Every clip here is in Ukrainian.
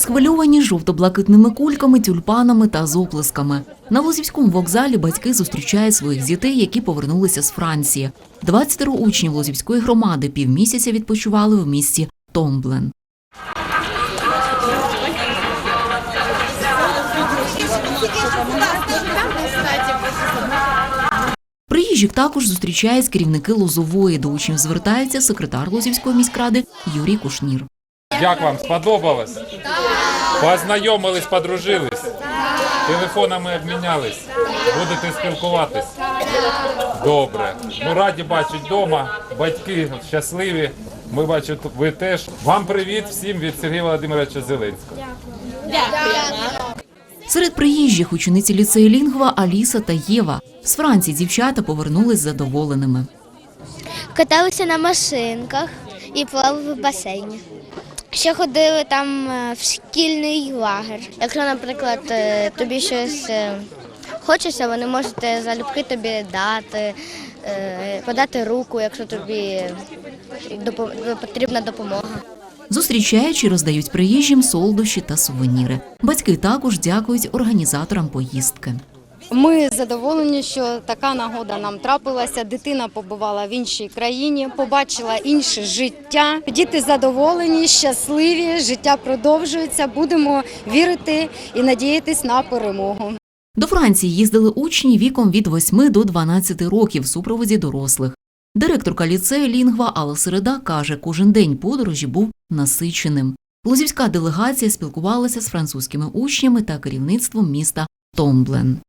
Схвильовані жовто-блакитними кульками, тюльпанами та з. На Лозівському вокзалі батьки зустрічають своїх дітей, які повернулися з Франції. 20 учнів Лозівської громади півмісяця відпочивали в місті Томблен. Приїжджих також зустрічають керівники Лозової. До учнів звертається секретар Лозівської міськради Юрій Кушнір. Як вам сподобалось? Познайомились, подружились? Телефонами обмінялись? Будете спілкуватись? Добре. Ну раді бачити вдома. Батьки щасливі. Ми бачимо, ви теж. Вам привіт всім від Сергія Володимировича Зеленського. Дякую. Серед приїжджих учениці ліцею Лінгва Аліса та Єва. З Франції дівчата повернулись задоволеними. Каталися на машинках і плавали в басейні. Ще ходили там е, в шкільний лагер. Якщо, наприклад, е, тобі щось е, хочеться, вони можуть залюбки тобі дати, подати руку, якщо тобі потрібна допомога. Зустрічаючи, роздають приїжджим солодощі та сувеніри. Батьки також дякують організаторам поїздки. Ми задоволені, що така нагода нам трапилася. Дитина побувала в іншій країні, побачила інше життя. Діти задоволені, щасливі, життя продовжується. Будемо вірити і надіятись на перемогу. До Франції їздили учні віком від 8 до 12 років в супроводі дорослих. Директорка ліцею Лінгва Алла Середа каже, кожен день подорожі був насиченим. Лозівська делегація спілкувалася з французькими учнями та керівництвом міста Томблен.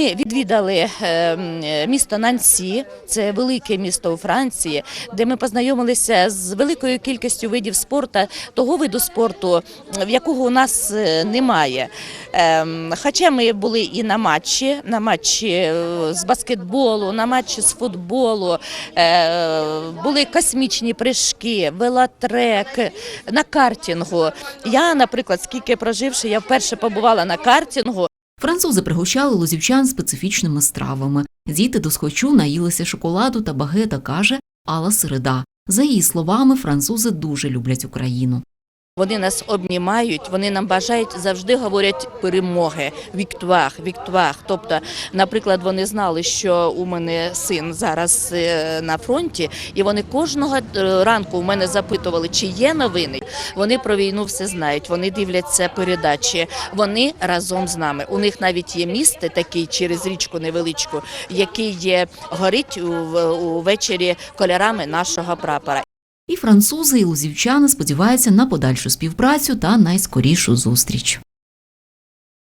Ми відвідали е, місто Нансі, це велике місто у Франції, де ми познайомилися з великою кількістю видів спорту, того виду спорту, якого у нас е, немає. Ем, Хоча ми були і на матчі, на матчі е, з баскетболу, на матчі з футболу, е, були космічні прыжки, велотрек, на картингу. Я, наприклад, скільки проживши, я вперше побувала на картингу. Французи пригощали лозівчан специфічними стравами. Діти до схочу наїлися шоколаду та багета, каже Алла Середа. За її словами, французи дуже люблять Україну. Вони нас обнімають, вони нам бажають завжди говорять перемоги, віктуах, віктуах. Тобто, наприклад, вони знали, що у мене син зараз е, на фронті, і вони кожного е, ранку у мене запитували, чи є новини. Вони про війну все знають. Вони дивляться передачі. Вони разом з нами. У них навіть є місце такий через річку невеличку, який є горить увечері кольорами нашого прапора. І французи, і лузівчани сподіваються на подальшу співпрацю та найскорішу зустріч.